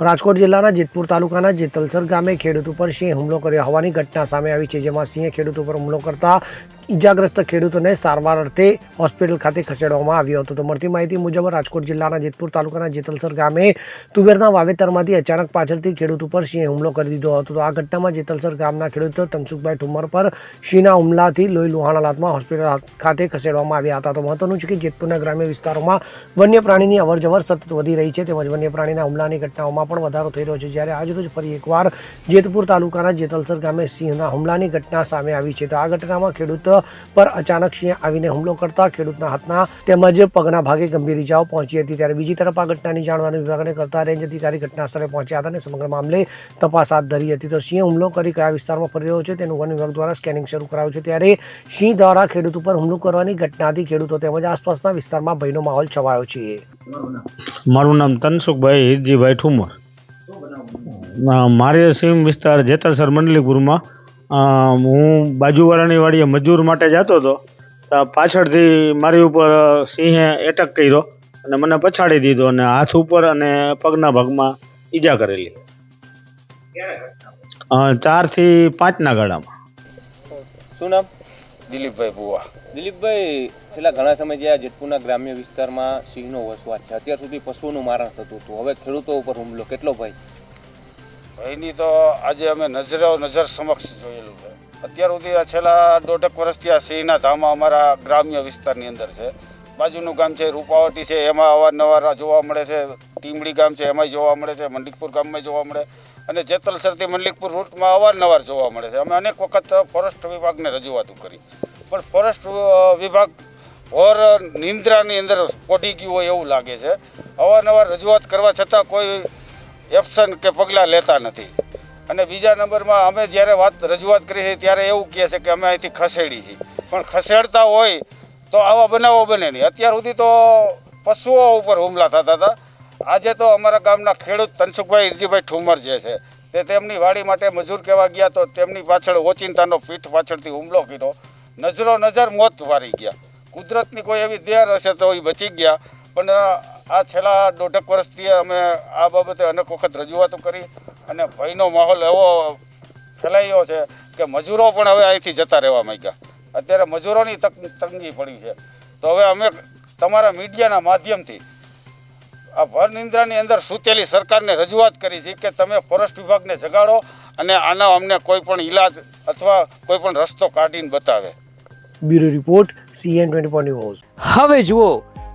રાજકોટ જિલ્લાના જેતપુર તાલુકાના જેતલસર ગામે ખેડૂત ઉપર સિંહ હુમલો કર્યો. હોવાની ઘટના સામે આવી છે, જેમાં સિંહે ખેડૂત ઉપર હુમલો કરતા ઈજાગ્રસ્ત ખેડૂતોને સારવાર અર્થે હોસ્પિટલ ખાતે ખસેડવામાં આવ્યો હતો. તો મળતી માહિતી મુજબ રાજકોટ જિલ્લાના જેતપુર તાલુકાના જેતલસર ગામે તુવેરના વાવેતરમાંથી અચાનક પાછળથી ખેડૂત ઉપર સિંહે હુમલો કરી દીધો હતો. તો આ ઘટનામાં જેતલસર ગામના ખેડૂત તનસુખભાઈ ઠુમર પર સિંહના હુમલાથી લોહી લુહાણા લાતમાં હોસ્પિટલ ખાતે ખસેડવામાં આવ્યા હતા. તો મહત્વનું છે કે જેતપુરના ગ્રામ્ય વિસ્તારોમાં વન્ય પ્રાણીની અવરજવર સતત વધી રહી છે તેમજ વન્ય પ્રાણીના હુમલાની ઘટનાઓમાં પણ વધારો થઈ રહ્યો છે. જ્યારે આજરોજ ફરી એકવાર જેતપુર તાલુકાના જેતલસર ગામે સિંહના હુમલાની ઘટના સામે આવી છે. તો આ ઘટનામાં ખેડૂત પર અચાનક સિંહ આવીને હુમલો કરતા ખેડૂતના હાથના તેમજ પગના ભાગે ગંભીર ઇજાઓ પહોંચી હતી. ત્યારે બીજી તરફ આ ઘટનાની જાણવાની વિભાગને કરતા રેન્જ અધિકારી ઘટના સ્થળે પહોંચ્યા હતા અને સમગ્ર મામલે તપાસ હાથ ધરી હતી. તો સિંહ હુમલો કરી કયા વિસ્તારમાં ફરી રહ્યો છે તેનું વન વિભાગ દ્વારા સ્કેનિંગ શરૂ કરાયું છે. ત્યારે સિંહ દ્વારા ખેડૂત ઉપર હુમલો કરવાની ઘટનાથી ખેડૂતો તેમજ આસપાસના વિસ્તારમાં ભયનો માહોલ છવાયો છે. મારું નામ તનસુખભાઈ હિરજીભાઈ ઠુમર. મારે સિંહ વિસ્તાર જેતરસર મંડલીપુરમાં હું બાજુવાળાની વાડીએ મજૂર માટે જતો હતો. તો પાછળથી મારી ઉપર સિંહે એટેક કર્યો અને મને પછાડી દીધો અને હાથ ઉપર અને પગના ભાગમાં ઈજા કરેલી. અ, ચારથી પાંચના ગાળામાં. શું નામ? દિલીપભાઈ ભુવા. દિલીપભાઈ છેલ્લા ઘણા સમય જ્યાં જેતપુરના ગ્રામ્ય વિસ્તારમાં સિંહનો વસવાટ છે. અત્યાર સુધી પશુઓનું મારણ થતું હતું. હવે ખેડૂતો ઉપર હુમલો. કેટલો ભય? ભાઈની તો આજે અમે નજરો નજર સમક્ષ જોયેલું છે. અત્યાર સુધી આ છેલ્લા દોઢેક વર્ષથી આ સિંહના ધામા અમારા ગ્રામ્ય વિસ્તારની અંદર છે. બાજુનું ગામ છે રૂપાવટી છે, એમાં અવારનવાર જોવા મળે છે. ટીમડી ગામ છે, એમાંય જોવા મળે છે. મંડિકપુર ગામમાં જોવા મળે. અને જેતલસરથી મંડલિકપુર રૂટમાં અવારનવાર જોવા મળે છે. અમે અનેક વખત ફોરેસ્ટ વિભાગને રજૂઆતો કરી. પણ ફોરેસ્ટ વિભાગ ઓર નિંદ્રાની અંદર પોટી ગયું હોય એવું લાગે છે. અવારનવાર રજૂઆત કરવા છતાં કોઈ એક્શન કે પગલાં લેતા નથી. અને બીજા નંબરમાં અમે જ્યારે વાત રજૂઆત કરી છે ત્યારે એવું કહે છે કે અમે અહીંથી ખસેડી છીએ. પણ ખસેડતા હોય તો આવા બનાવો બને નહીં. અત્યાર સુધી તો પશુઓ ઉપર હુમલા થતા હતા. આજે તો અમારા ગામના ખેડૂત તનસુખભાઈ ઇરજીભાઈ ઠુમર જે છે, તે તેમની વાડી માટે મજૂર કહેવા ગયા તો તેમની પાછળ ઓચિંતાનો પીઠ પાછળથી હુમલો કર્યો. નજરો નજર મોત વારી ગયા. કુદરતની કોઈ એવી દેર હશે તો એ બચી ગયા. પણ આ છેલ્લા દોઢેક વર્ષથી અમે આ બાબતે અનેક વખત રજૂઆતો કરી અને ભયનો માહોલ એવો ફેલાયો છે કે મજૂરો પણ હવે અહીંથી જતા રહેવા માંગ્યા અત્યારે મજૂરોની તક તંગી પડી છે. તો હવે અમે તમારા મીડિયાના માધ્યમથી આ ભર નિંદ્રાની અંદર સૂતેલી સરકારને રજૂઆત કરી છે કે તમે ફોરેસ્ટ વિભાગને જગાડો અને આનો અમને કોઈ પણ ઈલાજ અથવા કોઈ પણ રસ્તો કાઢીને બતાવે. બ્યુરો રિપોર્ટ સીએન ટ્વેન્ટી હવે જુઓ